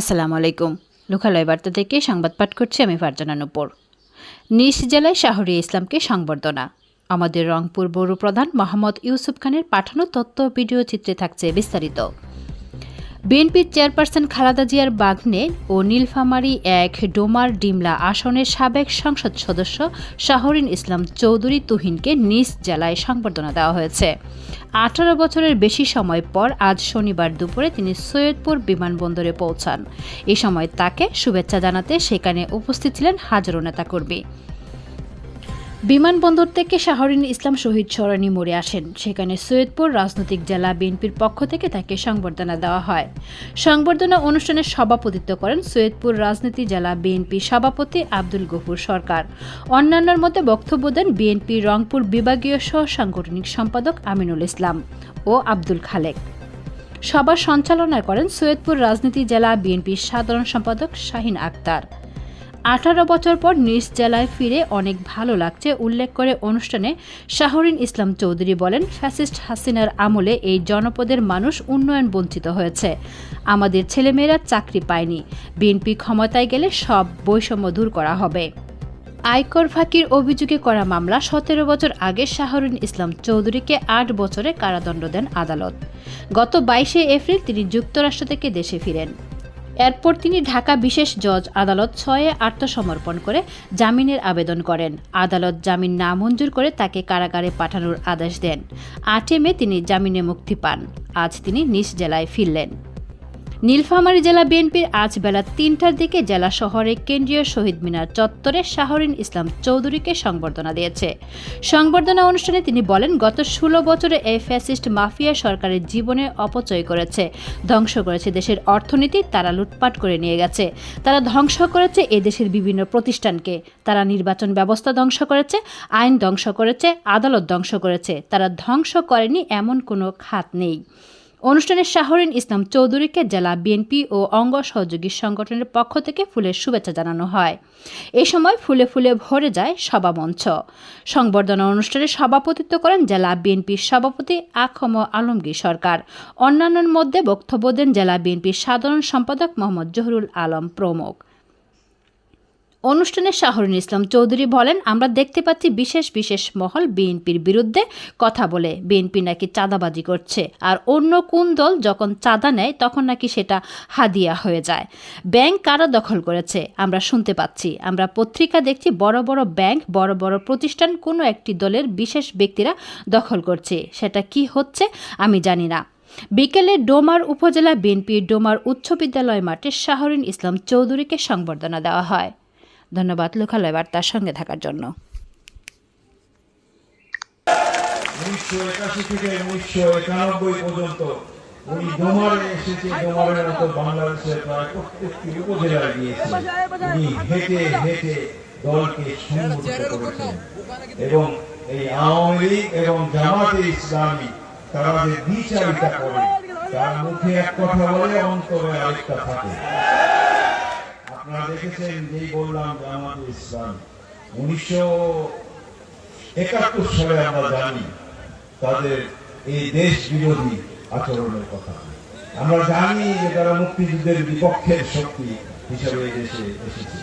আসসালামু আলাইকুম। লোকালয় বার্তা থেকে সংবাদ পাঠ করছি আমি ফারজানা নুপুর। নিজ জেলায় শাহরি ইসলামকে সংবর্ধনা। আমাদের রংপুর বড় প্রধান মোহাম্মদ ইউসুফ খানের পাঠানো তথ্য ভিডিও চিত্রে থাকছে বিস্তারিত। বিএনপির চেয়ারপারসন খালাদা জিয়ার বাগ্নে ও নীলফামারী এক ডোমার ডিমলা আসনের সাবেক সংসদ সদস্য শাহরিন ইসলাম চৌধুরী তুহিনকে নিজ জেলায় সংবর্ধনা দেওয়া হয়েছে। আঠারো বছরের বেশি সময় পর আজ শনিবার দুপুরে তিনি সৈয়দপুর বিমানবন্দরে পৌঁছান। এ সময় তাকে শুভেচ্ছা জানাতে সেখানে উপস্থিত ছিলেন হাজারো নেতাকর্মী। বিমানবন্দর থেকে শাহরিন ইসলাম শহীদ সরণি মোড়ে আসেন। সেখানে সৈয়দপুর রাজনৈতিক জেলা বিএনপির পক্ষ থেকে তাকে সংবর্ধনা দেওয়া হয়। সংবর্ধনা অনুষ্ঠানে সভাপতিত্ব করেন সৈয়দপুর রাজনীতি জেলা বিএনপি সভাপতি আব্দুল গফুর সরকার। অন্যান্যর মধ্যে বক্তব্য দেন বিএনপি রংপুর বিভাগীয় সহ সাংগঠনিক সম্পাদক আমিনুল ইসলাম ও আব্দুল খালেক। সভা সঞ্চালনা করেন সৈয়দপুর রাজনীতি জেলা বিএনপির সাধারণ সম্পাদক শাহিন আক্তার। আঠারো বছর পর নিজ জেলায় ফিরে অনেক ভালো লাগছে, উল্লেখ করে অনুষ্ঠানে শাহরিন ইসলাম চৌধুরী বলেন, ফ্যাসিস্ট হাসিনার আমলে এই জনপদের মানুষ উন্নয়ন বঞ্চিত হয়েছে। আমাদের ছেলেমেয়েরা চাকরি পায়নি। বিএনপি ক্ষমতায় গেলে সব বৈষম্য দূর করা হবে। আয়কর ফাঁকির অভিযোগে করা মামলা, সতেরো বছর আগে শাহরুন ইসলাম চৌধুরীকে আট বছরে কারাদণ্ড দেন আদালত। গত বাইশে এপ্রিল তিনি যুক্তরাষ্ট্র থেকে দেশে ফিরেন। এরপর তিনি ঢাকা বিশেষ জজ আদালত ছয়ে আত্মসমর্পণ করে জামিনের আবেদন করেন। আদালত জামিন না মঞ্জুর করে তাকে কারাগারে পাঠানোর আদেশ দেন। আটে মে তিনি জামিনে মুক্তি পান। আজ তিনি নিজ জেলায় ফিরলেন। নীলফামারী জেলা বিএনপির আজ বেলা তিনটার দিকে জেলা শহরে কেন্দ্রীয় শহীদ মিনার চত্বরে শাহরিন ইসলাম চৌধুরীকে সংবর্ধনা দিয়েছে। সংবর্ধনা অনুষ্ঠানে তিনি বলেন, গত ষোলো বছরে এই ফ্যাসিস্ট মাফিয়া সরকারের জীবনে অপচয় করেছে, ধ্বংস করেছে দেশের অর্থনীতি, তারা লুটপাট করে নিয়ে গেছে। তারা ধ্বংস করেছে এ দেশের বিভিন্ন প্রতিষ্ঠানকে। তারা নির্বাচন ব্যবস্থা ধ্বংস করেছে, আইন ধ্বংস করেছে, আদালত ধ্বংস করেছে। তারা ধ্বংস করেনি এমন কোনো খাত নেই। অনুষ্ঠানে শাহরিন ইসলাম চৌধুরীকে জেলা বিএনপি ও অঙ্গ সহযোগী সংগঠনের পক্ষ থেকে ফুলের শুভেচ্ছা জানানো হয়। এ সময় ফুলে ফুলে ভরে যায় সভা মঞ্চ সংবর্ধনা অনুষ্ঠানে সভাপতিত্ব করেন জেলা বিএনপির সভাপতি আখম আলমগীর সরকার। অন্যান্যের মধ্যে বক্তব্য দেন জেলা বিএনপির সাধারণ সম্পাদক মোহাম্মদ জহরুল আলম প্রমুখ। অনুষ্ঠানে শাহরুন ইসলাম চৌধুরী বলেন, আমরা দেখতে পাচ্ছি বিশেষ বিশেষ মহল বিএনপির বিরুদ্ধে কথা বলে। বিএনপি নাকি চাঁদাবাজি করছে। আর অন্য কোন দল যখন চাঁদা নেয়, তখন নাকি সেটা হাদিয়া হয়ে যায়। ব্যাংক কারা দখল করেছে, আমরা শুনতে পাচ্ছি। আমরা পত্রিকা দেখছি, বড় বড় ব্যাংক, বড় বড় প্রতিষ্ঠান, কোনো একটি দলের বিশেষ ব্যক্তিরা দখল করছে, সেটা কি হচ্ছে, আমি জানি না। বিকেলে ডোমার উপজেলা বিএনপির ডোমার উচ্চ বিদ্যালয় মাঠে শাহরিন ইসলাম চৌধুরীকে সংবর্ধনা দেওয়া হয়। ধন্যবাদ লোকালয় বার্তার সঙ্গে থাকার জন্য। এবং এই আওয়ামী লীগ এবং জামাতে ইসলামী, তারা যে দ্বিচারিতা করে তার মুখে এক কথা বলে অন্তরে আরেকটা থাকে। আপনারা দেখেছেন যেই বললাম জামাতে ইসলাম। উনিশশো একাত্তর সালে আমরা জানি তাদের এই দেশ বিরোধী আচরণের কথা। আমরা জানি যে তারা মুক্তিযুদ্ধের বিপক্ষের শক্তি হিসেবে দেশে এসেছে।